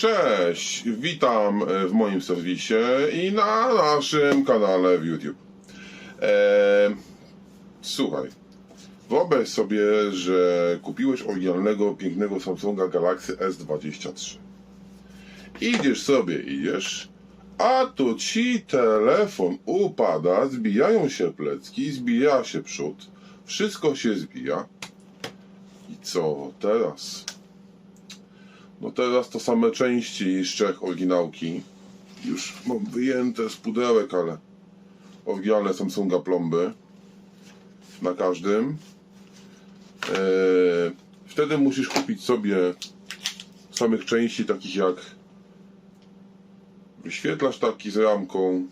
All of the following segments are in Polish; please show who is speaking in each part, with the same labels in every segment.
Speaker 1: Cześć, witam w moim serwisie i na naszym kanale w YouTube. Eee, słuchaj, wyobraź sobie, że kupiłeś oryginalnego, pięknego Samsunga Galaxy S23. Idziesz sobie, idziesz, a tu ci telefon upada, zbijają się plecki, zbija się przód, wszystko się zbija. I co teraz? No teraz to same części z trzech oryginałki. Już mam wyjęte z pudełek, ale oryginalne Samsunga plomby na każdym. Eee, wtedy musisz kupić sobie samych części takich jak wyświetlacz taki z ramką,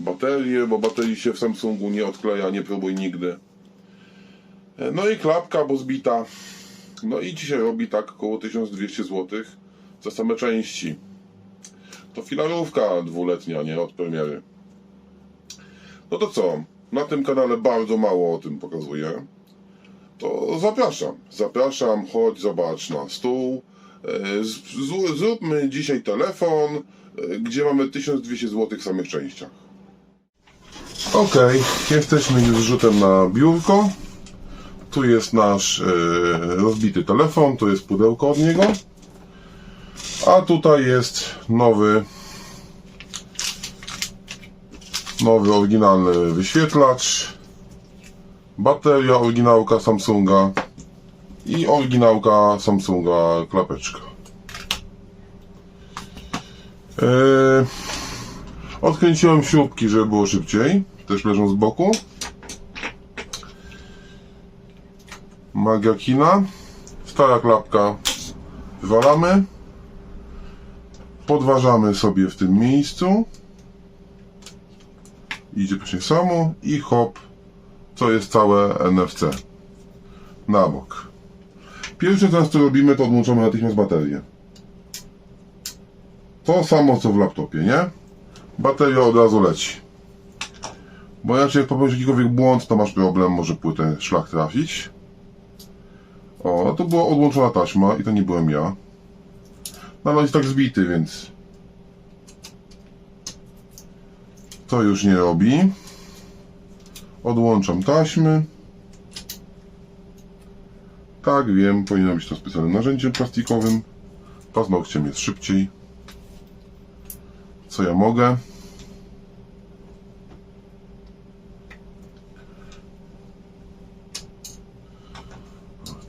Speaker 1: baterię, bo baterii się w Samsungu nie odkleja, nie próbuj nigdy. E, No i klapka, bo zbita. No i dzisiaj robi tak około 1200 zł za same części. To filarówka dwuletnia, nie od premiery. No to co? Na tym kanale bardzo mało o tym pokazuję. To zapraszam. Zapraszam, chodź, zobacz na stół. E, z- Zróbmy dzisiaj telefon, e, gdzie mamy 1200 zł w samych częściach. Ok, jesteśmy już rzutem na biurko. Tu jest nasz e, rozbity telefon, tu jest pudełko od niego. A tutaj jest nowy nowy oryginalny wyświetlacz, bateria oryginałka Samsunga i oryginałka Samsunga klapeczka. E, odkręciłem śrubki, żeby było szybciej. Też leżą z boku. Magiakina. Stara klapka. Wywalamy. Podważamy sobie w tym miejscu. Idzie właśnie samo i hop, co jest całe NFC. Na bok. Pierwsze co co robimy, to odłączamy natychmiast baterię. To samo co w laptopie, nie? Bateria od razu leci. Bo inaczej jak popełnisz jakikolwiek błąd, to masz problem, może płytę szlak trafić. O, to była odłączona taśma i to nie byłem ja. No ale jest tak zbity, więc... To już nie robi. Odłączam taśmy. Tak, wiem, powinno być to specjalnym narzędziem plastikowym. Paznokciem jest szybciej. Co ja mogę?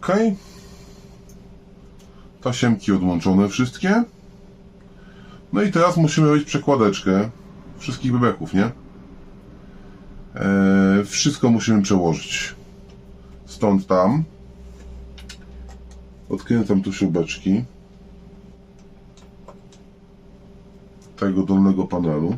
Speaker 1: Ok. Tasiemki odłączone wszystkie. No i teraz musimy robić przekładeczkę wszystkich bebeków, nie? Eee, wszystko musimy przełożyć. Stąd tam. Odkręcam tu śrubeczki. Tego dolnego panelu.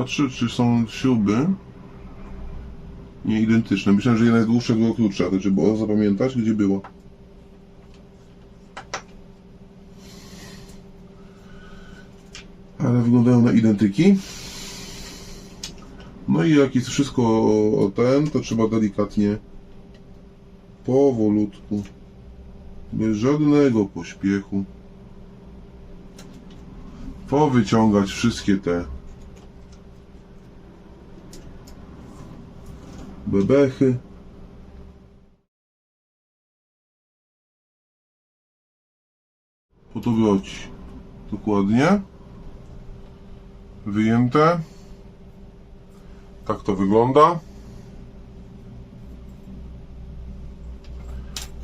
Speaker 1: Patrzę, czy są śruby nieidentyczne. Myślałem, że jedna jest dłuższa, druga krótsza. To trzeba było zapamiętać, gdzie było. Ale wyglądają na identyki. No i jak jest wszystko ten, to trzeba delikatnie powolutku, bez żadnego pośpiechu powyciągać wszystkie te bebechy. Po to wróci. Dokładnie. Wyjęte. Tak to wygląda.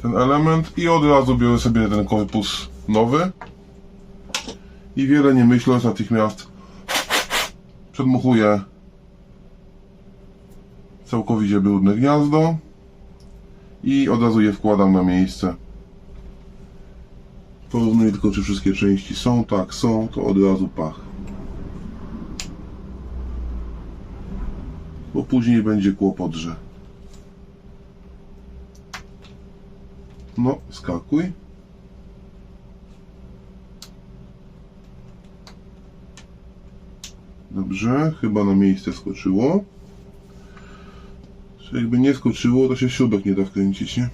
Speaker 1: Ten element i od razu biorę sobie ten korpus nowy. I wiele nie myśląc natychmiast przedmuchuję całkowicie brudne gniazdo i od razu je wkładam na miejsce. Porównuję tylko, czy wszystkie części są. Tak, są, to od razu pach. Bo później będzie kłopot, że. No, skakuj. Dobrze, chyba na miejsce skoczyło. Że jakby nie skoczyło, to się śrubek nie da wkręcić, nie?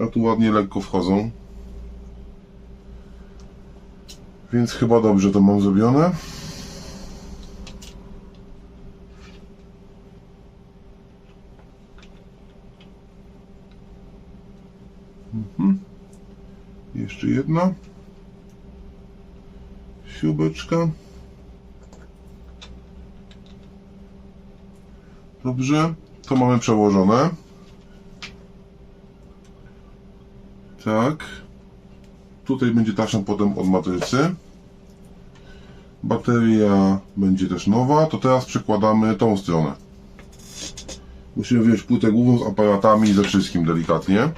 Speaker 1: A tu ładnie lekko wchodzą. Więc chyba dobrze to mam zrobione. Jeszcze jedna. Śrubeczka. Dobrze. To mamy przełożone. Tak. Tutaj będzie taśma potem od matrycy. Bateria będzie też nowa. To teraz przekładamy tą stronę. Musimy wziąć płytę główną z aparatami i ze wszystkim delikatnie.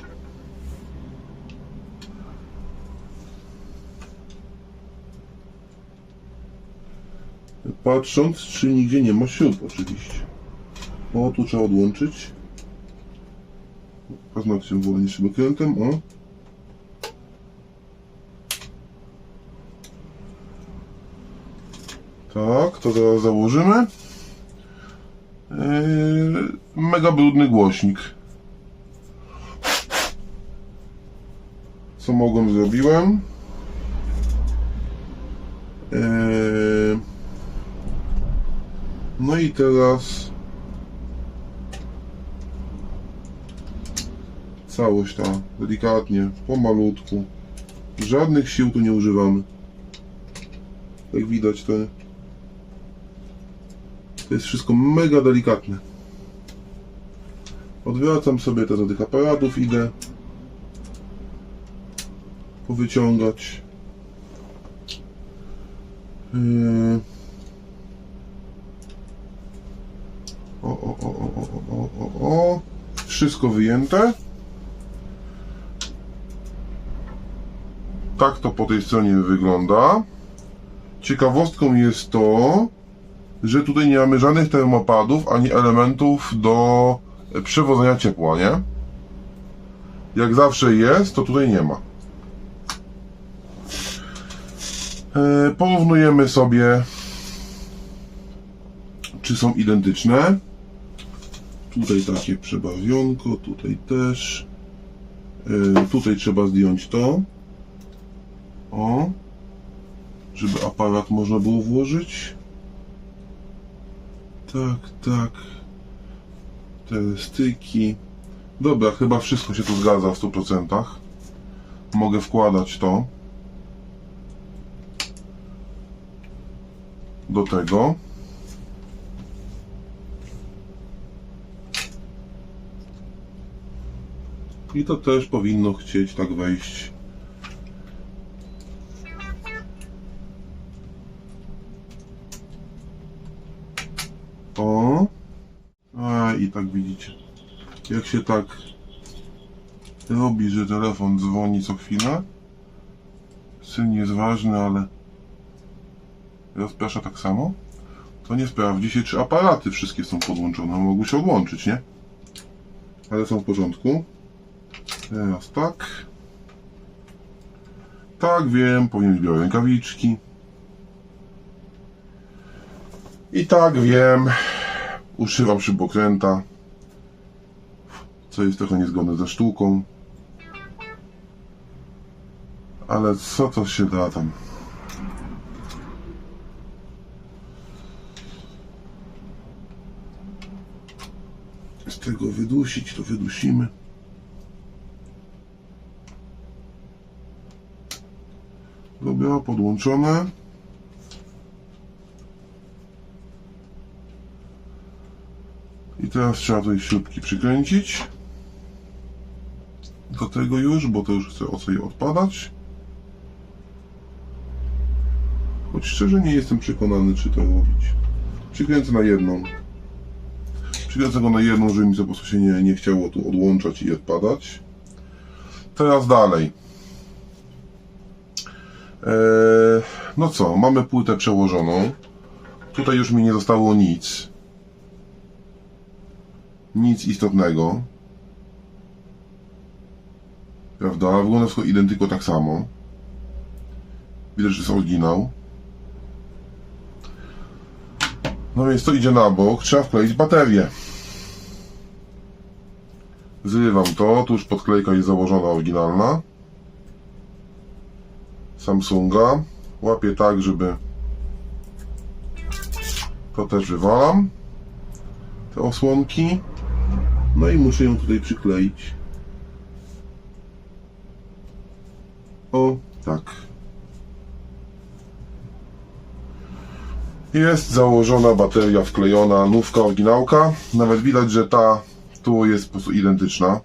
Speaker 1: Patrząc, czy nigdzie nie ma śrub oczywiście. O, tu trzeba odłączyć. Paznokciem wolnie śrubokrętem, o. Tak, to zaraz założymy. Yy, mega brudny głośnik. Co mogłem, zrobiłem. No i teraz całość ta, delikatnie, pomalutku. Żadnych sił tu nie używamy. Jak widać to to jest wszystko mega delikatne. Odwracam sobie te do tych aparatów, idę powyciągać. Yy. O, o, o, o, o, o, o, o. Wszystko wyjęte. Tak to po tej stronie wygląda. Ciekawostką jest to, że tutaj nie mamy żadnych termopadów ani elementów do przewodzenia ciepła, nie? Jak zawsze jest, to tutaj nie ma. E, Porównujemy sobie, czy są identyczne. Tutaj takie przebawionko, tutaj też. E, Tutaj trzeba zdjąć to. O. Żeby aparat można było włożyć. Tak, tak. Te styki. Dobra, chyba wszystko się tu zgadza w 100%. Mogę wkładać to. Do tego. I to też powinno chcieć tak wejść. O. A i tak widzicie. Jak się tak robi, że telefon dzwoni co chwilę. Syn jest ważny, ale rozprasza tak samo. To nie sprawdzi się, czy aparaty wszystkie są podłączone. Mogły się odłączyć, nie? Ale są w porządku. Teraz tak. Tak, wiem, powinien być białe rękawiczki. I tak wiem, używam śrubokręta, co jest trochę niezgodne ze sztuką. Ale co to się da tam? Z tego wydusić, to wydusimy. Dobra, podłączone. I teraz trzeba tutaj śrubki przykręcić. Do tego już, bo to już chce sobie odpadać. Choć szczerze nie jestem przekonany, czy to robić. Przykręcę na jedną. Przykręcę go na jedną, żeby mi to po prostu się nie, nie chciało tu odłączać i odpadać. Teraz dalej. Eee, no co, mamy płytę przełożoną. Tutaj już mi nie zostało nic nic istotnego. Prawda? Wygląda wszystko identyko tak samo. Widać, że jest oryginał. No więc to idzie na bok. Trzeba wkleić baterię. Zrywam to. Tu już podklejka jest założona oryginalna. Samsunga. Łapię tak, żeby to też wywalam. Te osłonki. No i muszę ją tutaj przykleić. O, tak. Jest założona bateria wklejona, nówka, oryginałka. Nawet widać, że ta tu jest po prostu identyczna.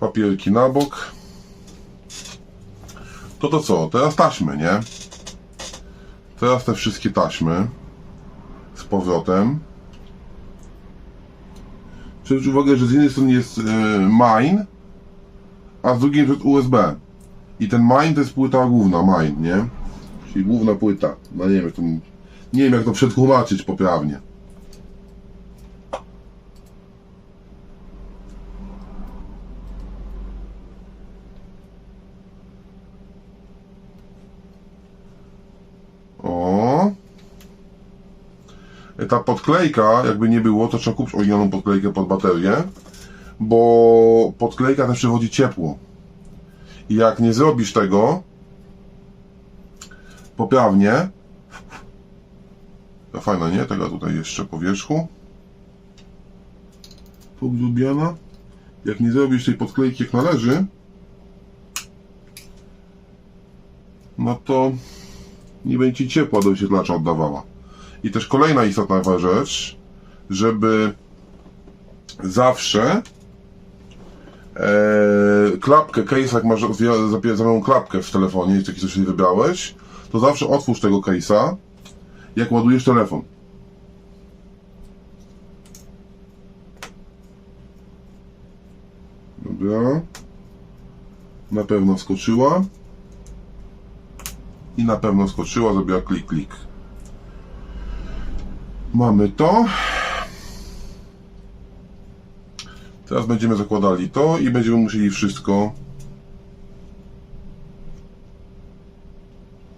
Speaker 1: Papierki na bok. To to co? Teraz taśmy, nie? Teraz te wszystkie taśmy z powrotem. Zwróć uwagę, że z jednej strony jest e, mine, a z drugiej jest USB. I ten mine to jest płyta główna, mine, nie? Czyli główna płyta. No nie wiem, jak to, nie wiem jak to przetłumaczyć poprawnie. O. Ta podklejka, jakby nie było, to trzeba kupić oryginalną podklejkę pod baterię, bo podklejka też przewodzi ciepło. I jak nie zrobisz tego poprawnie, to fajna, nie? Tego tutaj jeszcze po wierzchu. Pogrubiana. Jak nie zrobisz tej podklejki jak należy, no to nie będzie ci ciepła do wyświetlacza oddawała. I też kolejna istotna rzecz, żeby zawsze e, klapkę, case jak masz zamiast klapkę w telefonie, jeśli coś sobie wybrałeś, to zawsze otwórz tego case'a, jak ładujesz telefon. Dobra. Na pewno skoczyła. I na pewno skoczyła, zrobiła klik, klik. Mamy to. Teraz będziemy zakładali to i będziemy musieli wszystko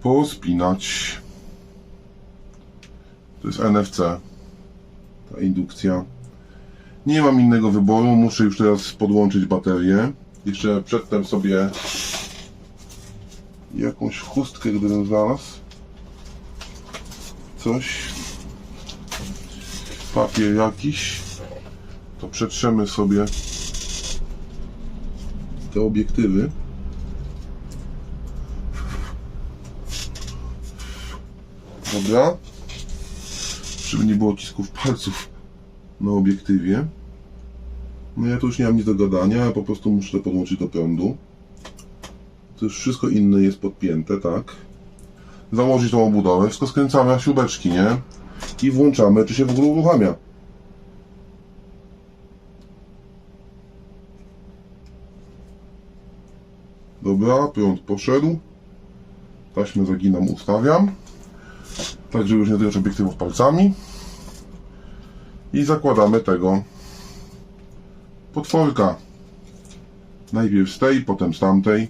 Speaker 1: pospinać. To jest NFC. Ta indukcja. Nie mam innego wyboru, muszę już teraz podłączyć baterię. Jeszcze przedtem sobie jakąś chustkę gdybym znalazł. Coś. Papier jakiś. To przetrzemy sobie te obiektywy. Dobra. Żeby nie było cisków palców na obiektywie. No ja tu już nie mam nic do gadania, ja po prostu muszę to podłączyć do prądu. To już wszystko inne jest podpięte, tak? Założyć tą obudowę, wszystko skręcamy na śrubeczki, nie? I włączamy, czy się w ogóle uruchamia. Dobra, prąd poszedł. Taśmę zaginam, ustawiam. Tak, żeby już nie dotykać obiektywów palcami. I zakładamy tego potworka. Najpierw z tej, potem z tamtej.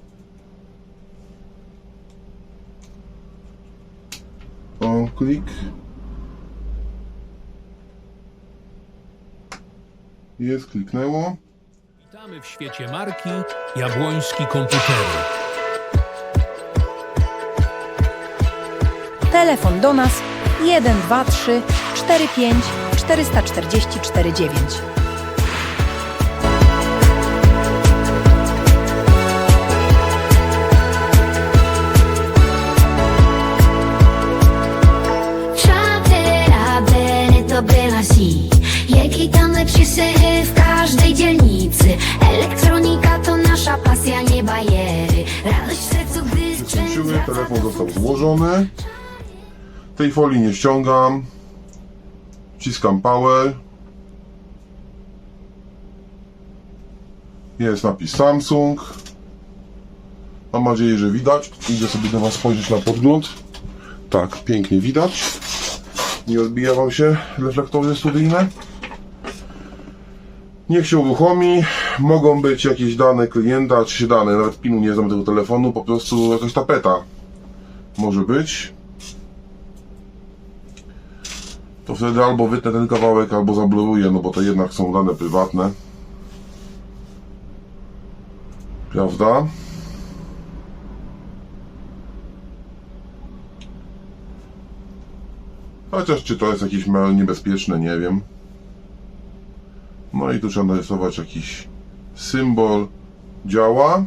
Speaker 1: O, klik. Jest, kliknęło.
Speaker 2: Witamy w świecie marki Jabłoński Komputery.
Speaker 3: Telefon do nas 123 45 444 9.
Speaker 1: Skończyły, telefon został złożony. Tej folii nie ściągam. Wciskam power. Jest napis Samsung. Mam nadzieję, że widać. Idę sobie do Was spojrzeć na podgląd. Tak, pięknie widać. Nie odbija Wam się reflektory studyjne. Niech się uruchomi. Mogą być jakieś dane klienta, czy się dane, nawet pinu nie znam tego telefonu, po prostu jakaś tapeta może być. To wtedy albo wytnę ten kawałek, albo zabluruję, no bo to jednak są dane prywatne. Prawda? Chociaż czy to jest jakieś niebezpieczne, nie wiem. No i tu trzeba narysować jakiś symbol. Działa.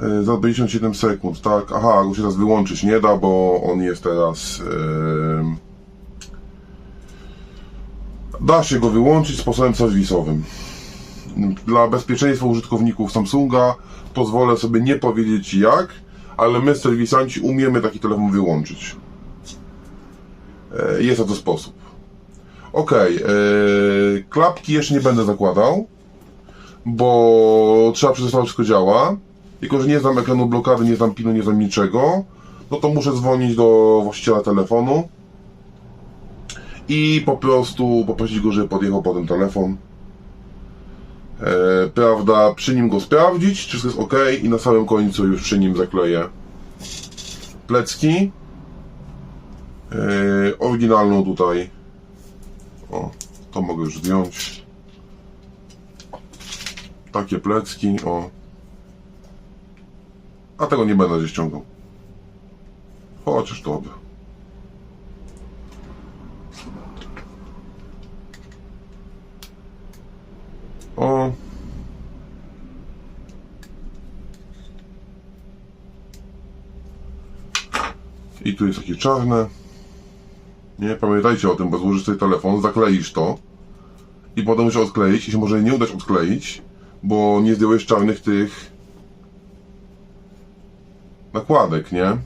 Speaker 1: E, Za 57 sekund, tak? Aha, go się teraz wyłączyć nie da, bo on jest teraz... em, Da się go wyłączyć sposobem serwisowym. Dla bezpieczeństwa użytkowników Samsunga pozwolę sobie nie powiedzieć jak, ale my serwisanci umiemy taki telefon wyłączyć. E, Jest na to sposób. Ok, klapki jeszcze nie będę zakładał, bo trzeba przetestować, wszystko działa. Tylko, że nie znam ekranu blokady, nie znam pinu, nie znam niczego, no to muszę dzwonić do właściciela telefonu i po prostu poprosić go, żeby podjechał po ten telefon. E, prawda, przy nim go sprawdzić, czy wszystko jest ok i na samym końcu już przy nim zakleję plecki. E, oryginalną tutaj. O, to mogę już zdjąć. Takie plecki, o. A tego nie będę gdzieś ściągał. Chociaż dobra. O. I tu jest takie czarne. Nie, pamiętajcie o tym, bo złożysz sobie telefon, zakleisz to i potem musisz odkleić i się może nie udać odkleić, bo nie zdjąłeś czarnych tych nakładek, nie?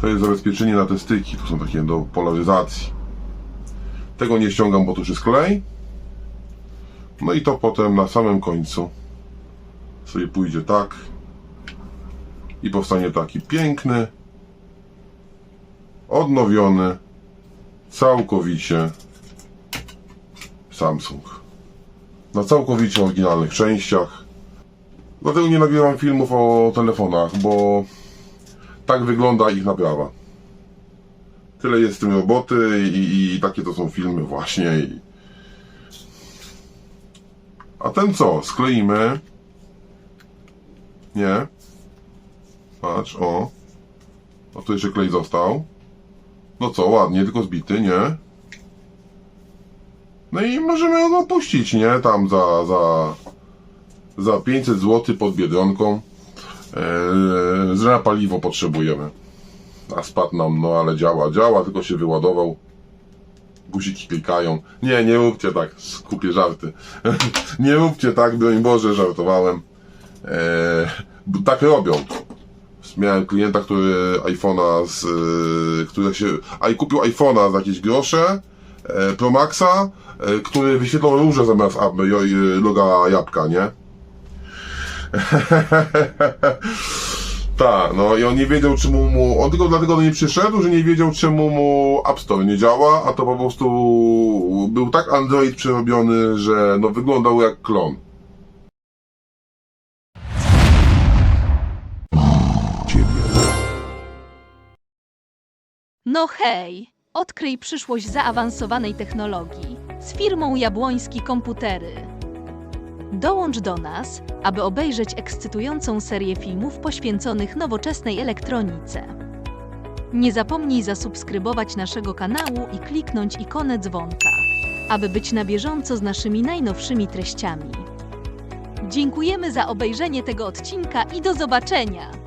Speaker 1: To jest zabezpieczenie na te styki, to są takie do polaryzacji. Tego nie ściągam, bo tu już jest klej. No i to potem na samym końcu sobie pójdzie tak i powstanie taki piękny, odnowiony, całkowicie Samsung. Na całkowicie oryginalnych częściach. Dlatego nie nagrywam filmów o telefonach, bo tak wygląda ich naprawa. Tyle jest w tym roboty i, i takie to są filmy właśnie. A ten co? Skleimy. Nie. Patrz, o. O, tu jeszcze klej został. No co, ładnie, tylko zbity, nie? No i możemy go opuścić, nie? Tam za, za, za 500 zł pod Biedronką. Eee, na paliwo potrzebujemy. A spadł nam, no ale działa, działa, tylko się wyładował. Guziki klikają. Nie, nie róbcie tak, skupię żarty. nie róbcie tak, broń Boże, żartowałem. Eee, tak robią. Miałem klienta, który iPhone'a z, y, który się, a i kupił iPhone'a za jakieś grosze, e, Pro Maxa, e, który wyświetlał róże zamiast y, loga jabłka, nie? Tak, no i on nie wiedział czemu mu, on tylko dlatego do niej przyszedł, że nie wiedział czemu mu App Store nie działa, a to po prostu był tak Android przerobiony, że no wyglądał jak klon.
Speaker 4: No hej! Odkryj przyszłość zaawansowanej technologii z firmą Jabłoński Komputery. Dołącz do nas, aby obejrzeć ekscytującą serię filmów poświęconych nowoczesnej elektronice. Nie zapomnij zasubskrybować naszego kanału i kliknąć ikonę dzwonka, aby być na bieżąco z naszymi najnowszymi treściami. Dziękujemy za obejrzenie tego odcinka i do zobaczenia!